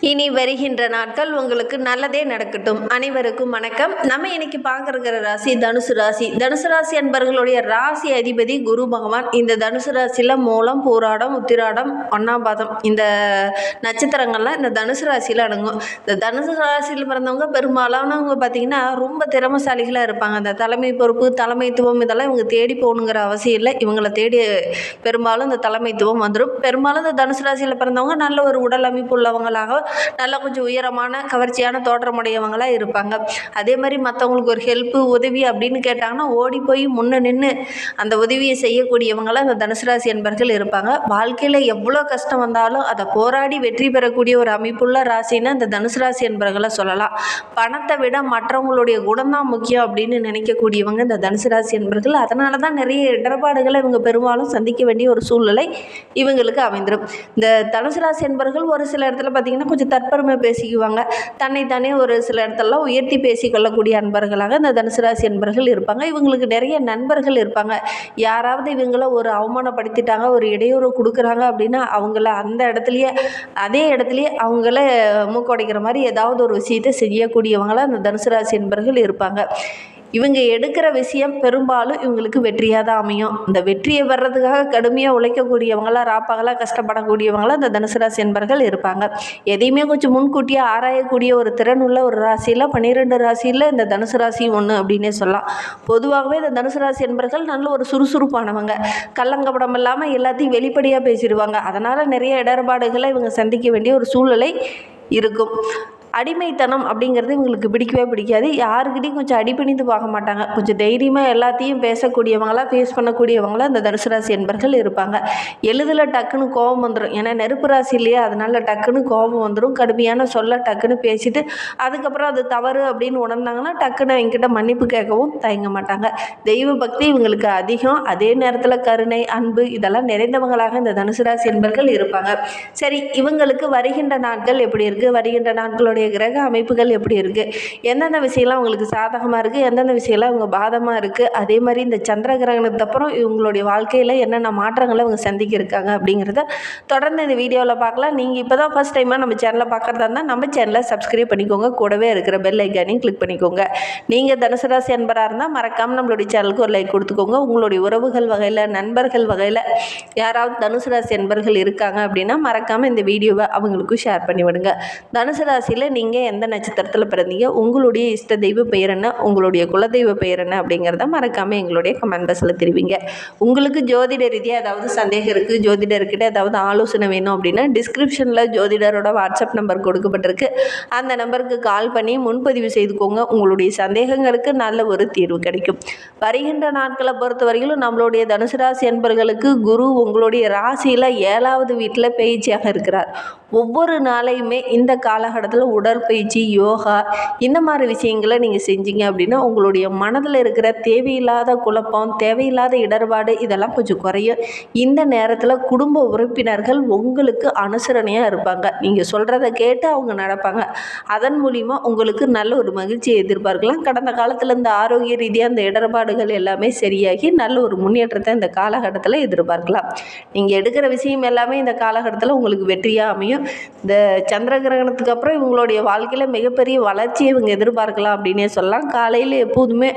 இனி வருகின்ற நாட்கள் உங்களுக்கு நல்லதே நடக்கட்டும். அனைவருக்கும் வணக்கம். நம்ம இன்னைக்கு பார்க்கறக்கிற ராசி தனுசு ராசி. தனுசு ராசி என்பவர்களுடைய ராசி அதிபதி குரு பகவான். இந்த தனுசு ராசியில் மூலம் போராடம் உத்திராடம் ஒன்னாம் பாதம் இந்த நட்சத்திரங்கள்லாம் இந்த தனுசு ராசியில் அடங்கும். இந்த தனுசு ராசியில் பிறந்தவங்க பெரும்பாலானவங்க பார்த்தீங்கன்னா ரொம்ப திறமசாலிகளாக இருப்பாங்க. அந்த தலைமை பொறுப்பு தலைமைத்துவம் இதெல்லாம் இவங்க தேடி போகணுங்கிற அவசியம் இல்லை. இவங்களை தேடி பெரும்பாலும் இந்த தலைமைத்துவம் வந்துடும் பெரும்பாலும் இந்த தனுசு ராசியில் பிறந்தவங்க நல்ல ஒரு உடல் அமைப்பு உள்ளவங்களாக நல்லா கொஞ்சம் உயரமான கவர்ச்சியான தோற்றமுடையவங்களாக இருப்பாங்க. அதே மாதிரி மற்றவங்களுக்கு ஒரு ஹெல்ப்பு உதவி அப்படின்னு கேட்டாங்கன்னா ஓடி போய் முன்னே நின்று அந்த உதவியை செய்யக்கூடியவங்களாக அந்த தனுசு ராசி என்பர்கள் இருப்பாங்க. வாழ்க்கையில் எவ்வளோ கஷ்டம் வந்தாலும் அதை போராடி வெற்றி பெறக்கூடிய ஒரு அமைப்புள்ள ராசின்னா இந்த தனுசு ராசி என்பர்களை சொல்லலாம். பணத்தை விட மற்றவங்களுடைய குணம்தான் முக்கியம் அப்படின்னு நினைக்கக்கூடியவங்க இந்த தனுசு ராசி என்பர்கள் அதனால தான் நிறைய இடர்பாடுகளை இவங்க பெரும்பாலும் சந்திக்க வேண்டிய ஒரு சூழ்நிலை இவங்களுக்கு அமைந்துடும் இந்த தனுசு ராசி என்பர்கள் ஒரு சில இடத்துல பார்த்திங்கன்னா கொஞ்சம் தற்பெருமை பேசிக்குவாங்க. தன்னைத்தானே ஒரு சில இடத்துலலாம் உயர்த்தி பேசிக்கொள்ளக்கூடிய அன்பர்களாக இந்த தனுசு ராசி அன்பர்கள் இருப்பாங்க. இவங்களுக்கு நிறைய நண்பர்கள் இருப்பாங்க. யாராவது இவங்கள ஒரு அவமானப்படுத்திட்டாங்க ஒரு இடையூறு கொடுக்குறாங்க அப்படின்னா அவங்கள அந்த இடத்துலையே அதே இடத்துலையே அவங்கள மூக்கடைக்கிற மாதிரி ஏதாவது ஒரு விஷயத்தை செய்யக்கூடியவங்களாக அந்த தனுசு ராசி அன்பர்கள் இருப்பாங்க. இவங்க எடுக்கிற விஷயம் பெரும்பாலும் இவங்களுக்கு வெற்றியாக தான் அமையும். இந்த வெற்றியை வர்றதுக்காக கடுமையாக உழைக்கக்கூடியவங்களாம் ராப்பகலாக கஷ்டப்படக்கூடியவங்களாம் இந்த தனுசு ராசி என்பர்கள் இருப்பாங்க. எதையுமே கொஞ்சம் முன்கூட்டியே ஆராயக்கூடிய ஒரு திறன் உள்ள ஒரு ராசியில் பன்னிரெண்டு ராசியில் இந்த தனுசு ராசி ஒன்று அப்படின்னே சொல்லலாம். பொதுவாகவே இந்த தனுசு ராசி என்பர்கள் நல்ல ஒரு சுறுசுறுப்பானவங்க. கள்ளங்கப்படம் இல்லாமல் எல்லாத்தையும் வெளிப்படையாக பேசிடுவாங்க. அதனால் நிறைய இடர்பாடுகளை இவங்க சந்திக்க வேண்டிய ஒரு சூழ்நிலை இருக்கும். அடிமைத்தனம் அப்படிங்கிறது இவங்களுக்கு பிடிக்கவே பிடிக்காது. யாருக்கிட்டையும் கொஞ்சம் அடிப்பணிந்து பார்க்க மாட்டாங்க. கொஞ்சம் தைரியமாக எல்லாத்தையும் பேசக்கூடியவங்களாக ஃபேஸ் பண்ணக்கூடியவங்களாக இந்த தனுசு ராசி என்பர்கள் இருப்பாங்க. எளிதில் டக்குன்னு கோபம் வந்துடும் ஏன்னா நெருப்பு ராசி இல்லையா? அதனால் டக்குன்னு கோபம் வந்துடும் கடுமையான சொல்ல டக்குன்னு பேசிட்டு அதுக்கப்புறம் அது தவறு அப்படின்னு உணர்ந்தாங்கன்னா டக்குன்னு என்கிட்ட மன்னிப்பு கேட்கவும் தயங்க மாட்டாங்க. தெய்வ பக்தி இவங்களுக்கு அதிகம். அதே நேரத்தில் கருணை அன்பு இதெல்லாம் நிறைந்தவங்களாக இந்த தனுசு ராசி என்பர்கள் இருப்பாங்க. சரி இவங்களுக்கு வருகின்ற நாட்கள் எப்படி இருக்குது வருகின்ற நாட்களுடைய கிரக அமைப்புகள் எப்படி இருக்குது எந்தெந்த விஷயம்லாம் உங்களுக்கு சாதகமாக இருக்குது எந்தெந்த விஷயம்லாம் இவங்க பாதமாக இருக்குது அதே மாதிரி இந்த சந்திர கிரகணத்துக்கு அப்புறம் இவங்களுடைய வாழ்க்கையில் என்னென்ன மாற்றங்களை இவங்க சந்திக்க இருக்காங்க அப்படிங்கிறத தொடர்ந்து இந்த வீடியோவில் பார்க்கலாம். நீங்கள் இப்போ தான் ஃபஸ்ட் டைமாக நம்ம சேனலை பார்க்குறதா இருந்தால் நம்ம சேனலை சப்ஸ்கிரைப் பண்ணிக்கோங்க. கூடவே இருக்கிற பெல் ஐக்கானையும் கிளிக் பண்ணிக்கோங்க. நீங்கள் தனுசு ராசி என்பராக இருந்தால் மறக்காமல் நம்மளுடைய சேனலுக்கு ஒரு லைக் கொடுத்துக்கோங்க. உங்களுடைய உறவுகள் வகையில் நண்பர்கள் வகையில் யாராவது தனுசு ராசி என்பர்கள் இருக்காங்க அப்படின்னா மறக்காமல் இந்த வீடியோவை அவங்களுக்கும் ஷேர் பண்ணிவிடுங்க. தனுசு ராசியில் நீங்கள் எந்த நட்சத்திரத்தில் பிறந்தீங்க? உங்களுடைய இஷ்ட தெய்வ பெயர் என்ன? உங்களுடைய குலதெய்வ பெயர் என்ன? அப்படிங்கிறத மறக்காமல் எங்களுடைய கமெண்ட் பாக்ஸில் தெரிவிங்க. உங்களுக்கு ஜோதிட ரீதியாக ஏதாவது சந்தேகம் இருக்குது ஜோதிடர்கிட்ட ஏதாவது ஆலோசனை வேணும் அப்படின்னா டிஸ்கிரிப்ஷனில் ஜோதிடரோட வாட்ஸ்அப் நம்பர் கொடுக்கப்பட்டிருக்கு. அந்த நம்பருக்கு கால் பண்ணி முன்பதிவு செய்துக்கோங்க. உங்களுடைய சந்தேகங்களுக்கு நல்ல ஒரு தீர்வு கிடைக்கும். வருகின்ற நாட்களை பொறுத்த வரையிலும் நம்மளுடைய தனுசு ராசி என்பர்களுக்கு குரு உங்களுடைய ராசியில் ஏழாவது வீட்டில் பேச்சியாக இருக்கிறார். ஒவ்வொரு நாளையுமே இந்த காலகட்டத்தில் உடற்பயிற்சி யோகா இந்த மாதிரி விஷயங்களை நீங்கள் செஞ்சீங்க அப்படின்னா உங்களுடைய மனதில் இருக்கிற தேவையில்லாத குழப்பம் தேவையில்லாத இடர்பாடு இதெல்லாம் கொஞ்சம் குறையும். இந்த நேரத்தில் குடும்ப உறுப்பினர்கள் உங்களுக்கு அனுசரணையாக இருப்பாங்க. நீங்கள் சொல்கிறத கேட்டு அவங்க நடப்பாங்க. அதன் மூலிமா உங்களுக்கு நல்ல ஒரு மகிழ்ச்சியை எதிர்பார்க்கலாம். கடந்த காலத்தில் இந்த ஆரோக்கிய ரீதியாக இந்த இடர்பாடுகள் எல்லாமே சரியாகி நல்ல ஒரு முன்னேற்றத்தை இந்த காலகட்டத்தில் எதிர்பார்க்கலாம். நீங்கள் எடுக்கிற விஷயம் எல்லாமே இந்த காலகட்டத்தில் உங்களுக்கு வெற்றியாக அமையும். இந்த சந்திர கிரகணத்துக்கு அப்புறம் இவங்களுடைய வாழ்க்கையில் மிகப்பெரிய வளர்ச்சியை இவங்க எதிர்பார்க்கலாம் அப்படின்னே சொல்லலாம். காலையில் எப்போதுமே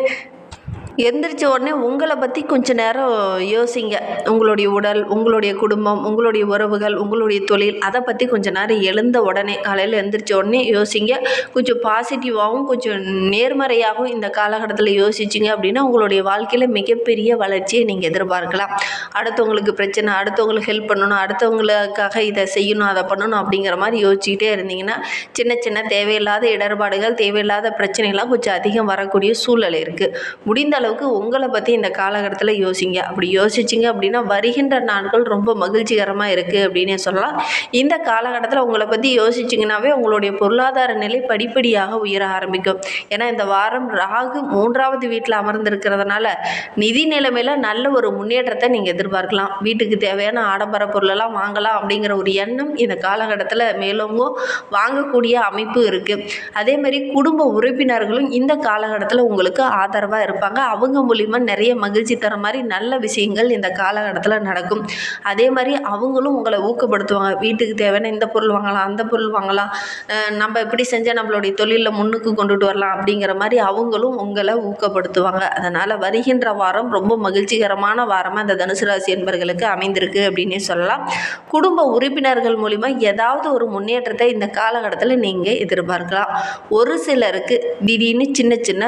எந்திரிச்ச உடனே உங்களை பற்றி கொஞ்சம் நேரம் யோசிங்க. உங்களுடைய உடல் உங்களுடைய குடும்பம் உங்களுடைய உறவுகள் உங்களுடைய தொழில் அதை பற்றி கொஞ்சம் நேரம் எழுந்த உடனே காலையில் எந்திரிச்ச உடனே யோசிங்க. கொஞ்சம் பாசிட்டிவாகவும் கொஞ்சம் நேர்மறையாகவும் இந்த காலகட்டத்தில் யோசிச்சிங்க அப்படின்னா உங்களுடைய வாழ்க்கையில் மிகப்பெரிய வளர்ச்சியை நீங்கள் எதிர்பார்க்கலாம். அடுத்தவங்களுக்கு பிரச்சனை அடுத்தவங்களுக்கு ஹெல்ப் பண்ணணும் அடுத்தவங்களுக்காக இதை செய்யணும் அதை பண்ணணும் அப்படிங்கிற மாதிரி யோசிச்சுக்கிட்டே இருந்தீங்கன்னா சின்ன சின்ன தேவையில்லாத இடர்பாடுகள் தேவையில்லாத பிரச்சனைகள்லாம் கொஞ்சம் அதிகம் வரக்கூடிய சூழல் இருக்குது முடிந்த அளவுக்கு உங்களை பற்றி இந்த காலகட்டத்தில் யோசிங்க. அப்படி யோசிச்சிங்க அப்படின்னா வருகின்ற நாட்கள் ரொம்ப மகிழ்ச்சிகரமாக இருக்குது அப்படின்னே சொல்லலாம். இந்த காலகட்டத்தில் உங்களை பற்றி யோசிச்சிங்கனாவே உங்களுடைய பொருளாதார நிலை படிப்படியாக உயர ஆரம்பிக்கும். ஏன்னா இந்த வாரம் ராகு மூன்றாவது வீட்டில் அமர்ந்திருக்கிறதுனால நிதி நிலைமையில் நல்ல ஒரு முன்னேற்றத்தை நீங்கள் எதிர்பார்க்கலாம். வீட்டுக்கு தேவையான ஆடம்பர பொருளெல்லாம் வாங்கலாம் அப்படிங்கிற ஒரு எண்ணம் இந்த காலகட்டத்தில் மேலோங்கும் வாங்கக்கூடிய அமைப்பு இருக்குது அதேமாரி குடும்ப உறுப்பினர்களும் இந்த காலகட்டத்தில் உங்களுக்கு ஆதரவாக இருப்பாங்க. அவங்க மூலிமா நிறைய மகிழ்ச்சி தர மாதிரி நல்ல விஷயங்கள் இந்த காலகட்டத்தில் நடக்கும். அதே மாதிரி அவங்களும் உங்களை ஊக்கப்படுத்துவாங்க. வீட்டுக்கு தேவையான இந்த பொருள் வாங்கலாம் அந்த பொருள் வாங்கலாம். நம்ம இப்படி செஞ்சால் நம்மளுடைய தொழிலில் முன்னுக்கு கொண்டுட்டு வரலாம் அப்படிங்கிற மாதிரி அவங்களும் உங்களை ஊக்கப்படுத்துவாங்க. அதனால் வருகின்ற வாரம் ரொம்ப மகிழ்ச்சிகரமான வாரமாக இந்த தனுசு ராசி என்பர்களுக்கு அமைந்திருக்கு அப்படின்னே சொல்லலாம். குடும்ப உறுப்பினர்கள் மூலிமா ஏதாவது ஒரு முன்னேற்றத்தை இந்த காலகட்டத்தில் நீங்கள் எதிர்பார்க்கலாம். ஒரு சிலருக்கு திடீர்னு சின்ன சின்ன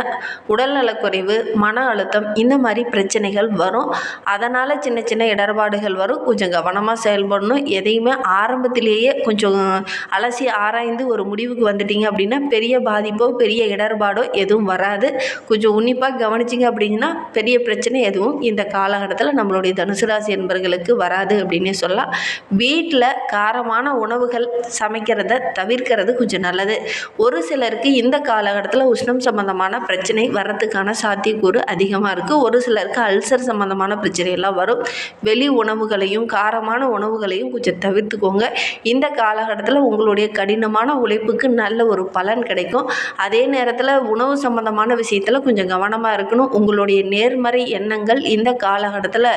உடல்நலக்குறைவு மன அழுத்தம் இந்த மாதிரி பிரச்சனைகள் வரும். அதனால் சின்ன சின்ன இடர்பாடுகள் வரும். கொஞ்சம் கவனமாக செயல்படணும். எதையுமே ஆரம்பத்திலேயே கொஞ்சம் அலசி ஆராய்ந்து ஒரு முடிவுக்கு வந்துட்டீங்க அப்படின்னா பெரிய பாதிப்போ பெரிய இடர்பாடோ எதுவும் வராது. கொஞ்சம் உன்னிப்பாக கவனிச்சிங்க அப்படின்னா பெரிய பிரச்சனை எதுவும் இந்த காலகட்டத்தில் நம்மளுடைய தனுசு ராசி என்பர்களுக்கு வராது அப்படின்னே சொல்லலாம். வீட்டில் காரமான உணவுகள் சமைக்கிறத தவிர்க்கிறது கொஞ்சம் நல்லது. ஒரு சிலருக்கு இந்த காலகட்டத்தில் உஷ்ணம் சம்பந்தமான பிரச்சனை வர்றதுக்கான சாத்தியக்கூறு அதிகமாக இருக்குது ஒரு சிலருக்கு அல்சர் சம்மந்தமான பிரச்சனையெல்லாம் வரும். வெளி உணவுகளையும் காரமான உணவுகளையும் கொஞ்சம் தவிர்த்துக்கோங்க. இந்த காலகட்டத்தில் உங்களுடைய கடினமான உழைப்புக்கு நல்ல ஒரு பலன் கிடைக்கும். அதே நேரத்தில் உணவு சம்பந்தமான விஷயத்தில் கொஞ்சம் கவனமாக இருக்கணும். உங்களுடைய நேர்மறை எண்ணங்கள் இந்த காலகட்டத்தில்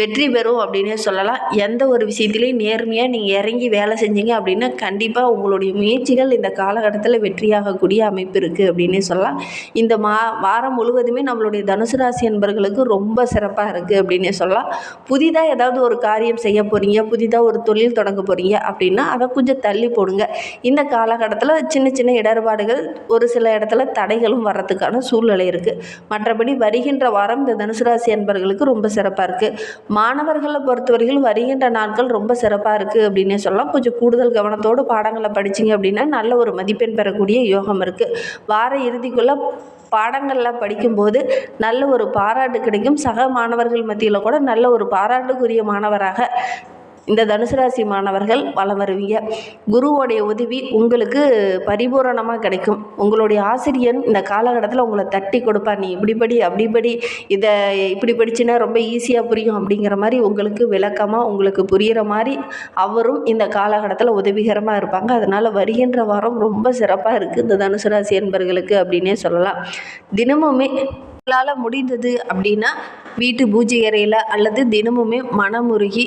வெற்றி பெறும் அப்படின்னே சொல்லலாம். எந்த ஒரு விஷயத்துலையும் நேர்மையாக நீங்கள் இறங்கி வேலை செஞ்சீங்க அப்படின்னா கண்டிப்பாக உங்களுடைய முயற்சிகள் இந்த காலகட்டத்தில் வெற்றியாகக்கூடிய அமைப்பு இருக்குது அப்படின்னே சொல்லலாம். இந்த மா வாரம் முழுவதுமே நம்மளுடைய தனுசு ராசி என்பர்களுக்கு ரொம்ப சிறப்பாக இருக்குது அப்படின்னே சொல்லலாம். புதிதாக ஏதாவது ஒரு காரியம் செய்ய போகிறீங்க புதிதாக ஒரு தொழில் தொடங்க போகிறீங்க அப்படின்னா அதை கொஞ்சம் தள்ளி போடுங்க. இந்த காலகட்டத்தில் சின்ன சின்ன இடர்பாடுகள் ஒரு சில இடத்துல தடைகளும் வர்றதுக்கான சூழ்நிலை இருக்குது மற்றபடி வருகின்ற வாரம் இந்த தனுசு ராசி என்பர்களுக்கு ரொம்ப சிறப்பாக இருக்குது மாணவர்களை பொறுத்தவரையில் வருகின்ற நாட்கள் ரொம்ப சிறப்பாக இருக்குது அப்படின்னே சொல்லலாம். கொஞ்சம் கூடுதல் கவனத்தோடு பாடங்களை படிச்சிங்க அப்படின்னா நல்ல ஒரு மதிப்பெண் பெறக்கூடிய யோகம் இருக்குது வார இறுதிக்குள்ளே பாடங்களில் படிக்கும்போது நல்ல ஒரு பாராட்டு கிடைக்கும். சக மாணவர்கள் மத்தியில் கூட நல்ல ஒரு பாராட்டுக்குரிய மாணவராக இந்த தனுசு ராசி மாணவர்கள் வலம் வருவீங்க. குருவோடைய உதவி உங்களுக்கு பரிபூரணமாக கிடைக்கும். உங்களுடைய ஆசிரியர் இந்த காலகட்டத்தில் உங்களை தட்டி கொடுப்பார் நீ இப்படி படி அப்படி படி இதை இப்படி படிச்சுன்னா ரொம்ப ஈஸியாக புரியும் அப்படிங்கிற மாதிரி உங்களுக்கு விளக்கமாக உங்களுக்கு புரிகிற மாதிரி அவரும் இந்த காலகட்டத்தில் உதவிகரமாக இருப்பாங்க. அதனால் வருகின்ற வாரம் ரொம்ப சிறப்பாக இருக்குது இந்த தனுசு ராசி என்பர்களுக்கு அப்படின்னே சொல்லலாம். தினமுமே உங்களால் முடிந்தது அப்படின்னா வீட்டு பூஜை அறையில் அல்லது தினமுமே மனமுருகி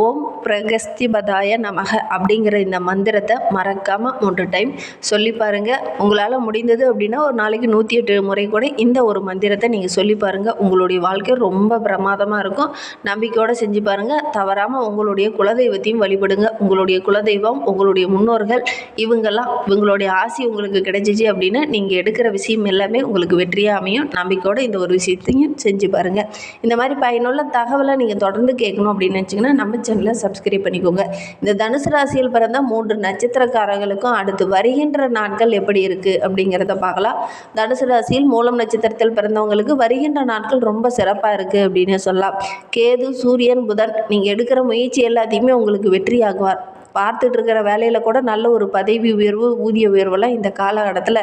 ஓம் பிரகஸ்திபதாய நமக அப்படிங்கிற இந்த மந்திரத்தை மறக்காமல் மூன்று டைம் சொல்லி பாருங்கள் உங்களால் முடிந்தது அப்படின்னா ஒரு நாளைக்கு நூற்றி எட்டு முறை கூட இந்த ஒரு மந்திரத்தை நீங்கள் சொல்லி பாருங்கள் உங்களுடைய வாழ்க்கை ரொம்ப பிரமாதமாக இருக்கும். நம்பிக்கையோடு செஞ்சு பாருங்கள் தவறாமல் உங்களுடைய குலதெய்வத்தையும் வழிபடுங்க. உங்களுடைய குலதெய்வம் உங்களுடைய முன்னோர்கள் இவங்கெல்லாம் இவங்களுடைய ஆசி உங்களுக்கு கிடைச்சிச்சு அப்படின்னா நீங்கள் எடுக்கிற விஷயம் எல்லாமே உங்களுக்கு வெற்றியாக அமையும். நம்பிக்கையோடு இந்த ஒரு விஷயத்தையும் செஞ்சு பாருங்கள் இந்த மாதிரி பயனுள்ள தகவலை நீங்கள் தொடர்ந்து கேட்கணும் அப்படின்னு நினச்சிங்கன்னா நம்ம சேனலை சப்ஸ்கிரைப் பண்ணிக்கோங்க. இந்த தனுசு ராசியில் பிறந்த மூன்று நட்சத்திரக்காரர்களுக்கும் அடுத்து வருகின்ற நாட்கள் எப்படி இருக்குது அப்படிங்கிறத பார்க்கலாம். தனுசு ராசியில் மூலம் நட்சத்திரத்தில் பிறந்தவங்களுக்கு வருகின்ற நாட்கள் ரொம்ப சிறப்பாக இருக்குது அப்படின்னு சொல்லலாம். கேது சூரியன் புதன் நீங்கள் எடுக்கிற முயற்சி எல்லாத்தையுமே உங்களுக்கு வெற்றியாகுவார் பார்த்துட்டு இருக்கிற வேலையில் கூட நல்ல ஒரு பதவி உயர்வு ஊதிய உயர்வெல்லாம் இந்த காலகட்டத்தில்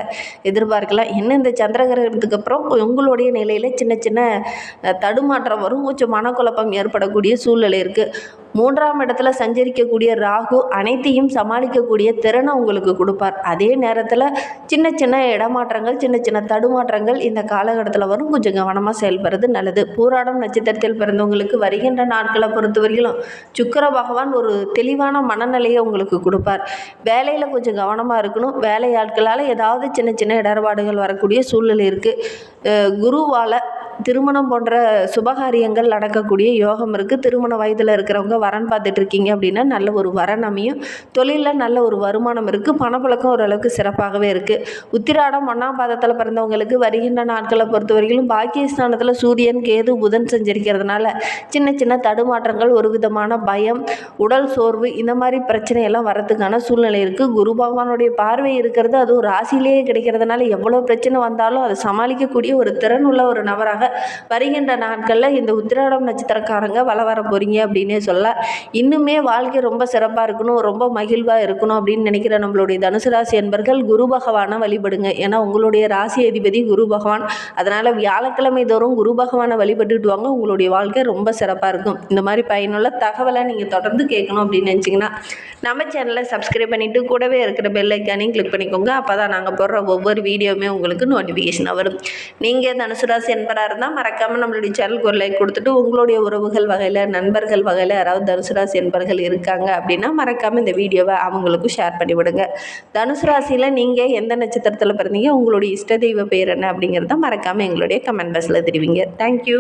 எதிர்பார்க்கலாம். என்ன இந்த சந்திர கிரகணத்துக்கு அப்புறம் உங்களுடைய நிலையில் சின்ன சின்ன தடுமாற்றம் வரும். கொஞ்சம் மனக்குழப்பம் ஏற்படக்கூடிய சூழ்நிலை இருக்குது மூன்றாம் இடத்துல சஞ்சரிக்கக்கூடிய ராகு அனைத்தையும் சமாளிக்கக்கூடிய திறனை உங்களுக்கு கொடுப்பார். அதே நேரத்தில் சின்ன சின்ன இடமாற்றங்கள் சின்ன சின்ன தடுமாற்றங்கள் இந்த காலகட்டத்தில் வரும். கொஞ்சம் கவனமாக செயல்படுறது நல்லது. பூராடம் நட்சத்திரத்தில் பிறந்தவங்களுக்கு வருகின்ற நாட்களை பொறுத்தவரையிலும் சுக்கிர பகவான் ஒரு தெளிவான மனநிலையை உங்களுக்கு கொடுப்பார். வேலையில் கொஞ்சம் கவனமாக இருக்கணும். வேலையாட்களால் ஏதாவது சின்ன சின்ன இடர்பாடுகள் வரக்கூடிய சூழ்நிலை இருக்குது குருவால் திருமணம் போன்ற சுபகாரியங்கள் நடக்கக்கூடிய யோகம் இருக்குது திருமண வயதில் இருக்கிறவங்க வரன் பார்த்துட்டு இருக்கீங்க அப்படின்னா நல்ல ஒரு வரன் அமையும். தொழிலில் நல்ல ஒரு வருமானம் இருக்குது பணப்பழக்கம் ஓரளவுக்கு சிறப்பாகவே இருக்குது உத்திராடம் ஒன்றாம் பாதத்தில் பிறந்தவங்களுக்கு வருகின்ற நாட்களை பொறுத்தவரையிலும் பாக்கியஸ்தானத்தில் சூரியன் கேது புதன் செஞ்சிருக்கிறதுனால சின்ன சின்ன தடுமாற்றங்கள் ஒரு விதமான பயம் உடல் சோர்வு இந்த மாதிரி பிரச்சனையெல்லாம் வரத்துக்கான சூழ்நிலை இருக்குது குரு பகவானுடைய பார்வை இருக்கிறது. அதுவும் ராசியிலேயே கிடைக்கிறதுனால எவ்வளோ பிரச்சனை வந்தாலும் அதை சமாளிக்கக்கூடிய ஒரு திறன் உள்ள ஒரு நபராக வருகின்ற நாட்களில் இந்த உத்திராடம் நட்சத்திரக்காரங்க வள வர போகிறீங்க அப்படின்னே சொல்லலாம் இன்னுமே வாழ்க்கை ரொம்ப சிறப்பாக இருக்கணும் ரொம்ப மகிழ்வாக இருக்கணும் அப்படின்னு நினைக்கிற நம்மளுடைய தனுசு ராசி என்பர்கள் குரு பகவானை வழிபடுங்க. ஏன்னா உங்களுடைய ராசி அதிபதி குரு பகவான். அதனால் வியாழக்கிழமை தோறும் குரு பகவானை வழிபட்டுட்டு வாங்க உங்களுடைய வாழ்க்கை ரொம்ப சிறப்பாக இருக்கும். இந்த மாதிரி பயனுள்ள தகவலை நீங்கள் தொடர்ந்து கேட்கணும் அப்படின்னு நினச்சிங்கன்னா நம்ம சேனலை சப்ஸ்கிரைப் பண்ணிவிட்டு கூடவே இருக்கிற பெல் ஐக்கானையும் கிளிக் பண்ணிக்கோங்க. அப்போ தான் நாங்கள் போடுற ஒவ்வொரு வீடியோவுமே உங்களுக்கு நோட்டிஃபிகேஷனாக வரும். நீங்கள் தனுசு ராசி என்பராக இருந்தால் மறக்காமல் நம்மளுடைய சேனலுக்கு ஒரு லைக் கொடுத்துட்டு உங்களுடைய உறவுகள் வகையில் நண்பர்கள் வகையில் யாராவது தனுசு ராசி என்பர்கள் இருக்காங்க அப்படின்னா மறக்காமல் இந்த வீடியோவை அவங்களுக்கும் ஷேர் பண்ணி விடுங்க. தனுசு ராசியில் நீங்கள் எந்த நட்சத்திரத்தில் பிறந்தீங்க உங்களுடைய இஷ்ட தெய்வ பேர் என்ன அப்படிங்கிறத மறக்காமல் எங்களுடைய கமெண்ட் பாக்ஸில் தெரிவிங்க. தேங்க்யூ